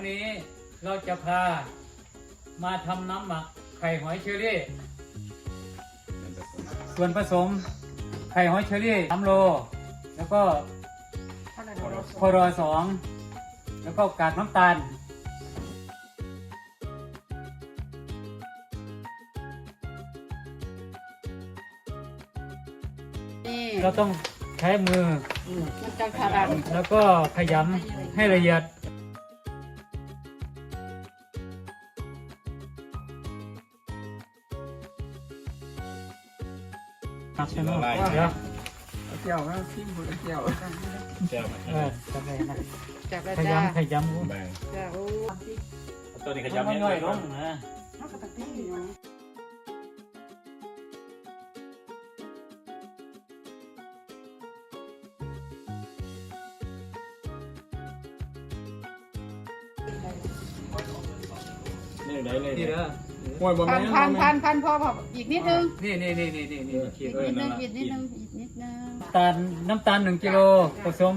วันนี้เราจะพามาทำน้ำหมักไข่หอยเชอรี่ ส่วนผสมไข่หอยเชอรี่สามโล แล้วก็โคโรสอง แล้วก็กากน้ำตาล นี่เราต้องใช้มือ มันจะขนาด แล้วก็ขยำให้ละเอียด เดี๋ยวเกี่ยวนะซิมบุเกี่ยวแก้วมาเออทำไงนะจับแล้วขจ้ายำขยำแบ่งจ้าโอ้ตัวนี้ขขยับยำเนี่ยย่อยลงนะนี่ได้เลยนี่เด้อ ห่วยบ่พัแม่นพันพันพันพอพออีกนิดนึงนี่นี่นี่นี่นี่นี่ขีอีดกไว้นิดนึนั่งนละอีกนิดนึงอีกนิดนึงน้ำตาลน้ำตาลหนึ่งกิโลผสม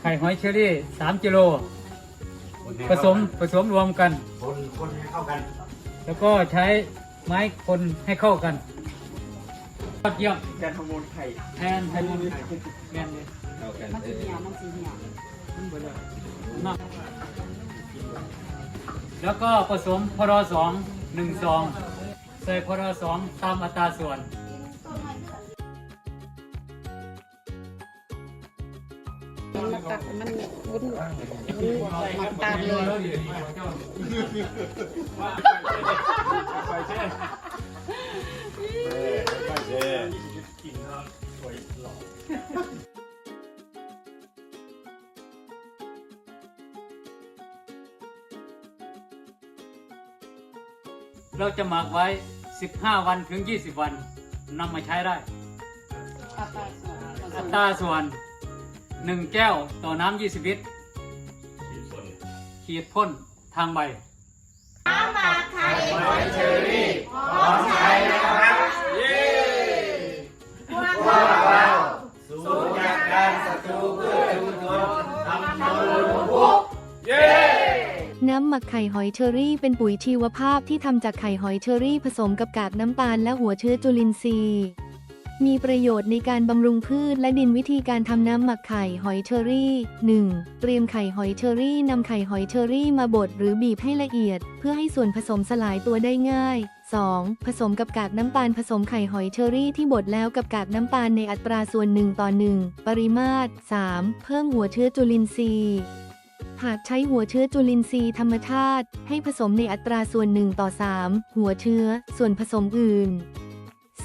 ไข่หอยเชอรี่สามกิโลผสมผสมรวมกัน คนคนให้เข้ากันแล้วก็ใช้ไม้คนให้เข้ากันยอดเยี่ยมการขโมยไข่แทนแทนแทนเลยเข้ากันมันสีเหนียวมันสีเหนียวนะ แล้วก็ผสมพรสองหนึ่งซองใส่พรสองตามอัตราส่วน มันตักมันวุ้นวุ้นมันตาเลย เราจะหมักไว้ 15 วันถึง 20 วันนำมาใช้ได้ อัตราส่วน 1 แก้วต่อน้ำ20ลิตรขีดพ่นทางใบน้ำหมักไข่ น้ำหอยเชอรี่เป็นปุ๋ยชีวภาพที่ทำจากไข่หอยเชอรี่ผสมกับกากน้ำตาลและหัวเชื้อจุลินทรีย์ มีประโยชน์ในการบำรุงพืชและดินวิธีการทำน้ำหมักไข่หอยเชอรี่ 1. เตรียมไข่หอยเชอรี่นำไข่หอยเชอรี่มาบดหรือบีบให้ละเอียด เพื่อให้ส่วนผสมสลายตัวได้ง่าย 2. ผสมกับกากน้ำตาลผสมไข่หอยเชอรี่ที่บดแล้วกับกากน้ำตาลในอัตราส่วน1ต่อ1ปริมาตร 3. เพิ่มหัวเชื้อจุลินทรีย์ หากใช้หัวเชื้อจุลินทรีย์ธรรมชาติ ให้ผสมในอัตราส่วน1ต่อ 3 หัวเชื้อ ส่วนผสมอื่น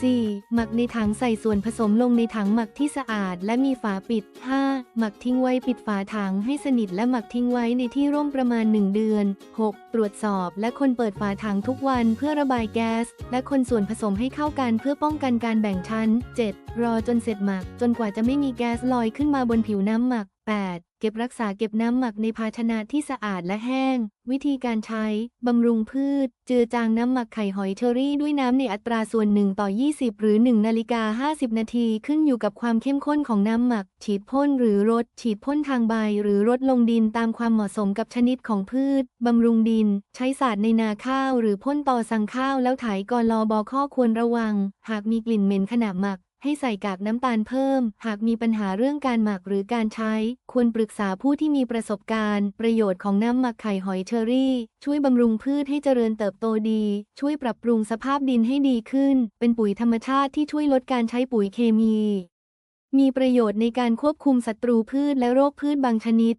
4. หมักในถังใส่ส่วนผสมลงในถังหมักที่สะอาดและมีฝาปิด 5. หมักทิ้งไว้ปิดฝาถังให้สนิทและหมักทิ้งไว้ในที่ร่มประมาณ 1 เดือน 6. ตรวจสอบและคนเปิดฝาถังทุกวันเพื่อระบายแก๊ส และคนส่วนผสมให้เข้ากันเพื่อป้องกันการแบ่งชั้น 7. รอจนเสร็จหมัก จนกว่าจะไม่มีแก๊สลอยขึ้นมาบนผิวน้ำหมัก 8. เก็บรักษาเก็บน้ำหมักในภาชนะที่สะอาดและแห้ง วิธีการใช้ บำรุงพืช เจือจางน้ำหมักไข่หอยเชอรี่ด้วยน้ำในอัตราส่วน 1 ต่อ 20 หรือ 1 นาฬิกา 50 นาทีขึ้นอยู่กับความเข้มข้นของน้ำหมัก ฉีดพ่นหรือรด ฉีดพ่นทางใบ หรือรดลงดินตามความเหมาะสมกับชนิดของพืช บำรุงดิน ใช้สาดในนาข้าว หรือพ่นต่อสังข้าวแล้วไถก่อนรอบอข้อควรระวัง หากมีกลิ่นเหม็นขณะหมัก ให้ใส่กากน้ำตาลเพิ่ม หากมีปัญหาเรื่องการหมักหรือการใช้ ควรปรึกษาผู้ที่มีประสบการณ์ ประโยชน์ของน้ำหมักไข่หอยเชอรี่ ช่วยบำรุงพืชให้เจริญเติบโตดี ช่วยปรับปรุงสภาพดินให้ดีขึ้น เป็นปุ๋ยธรรมชาติที่ช่วยลดการใช้ปุ๋ยเคมี มีประโยชน์ในการควบคุมศัตรูพืชและโรคพืชบางชนิด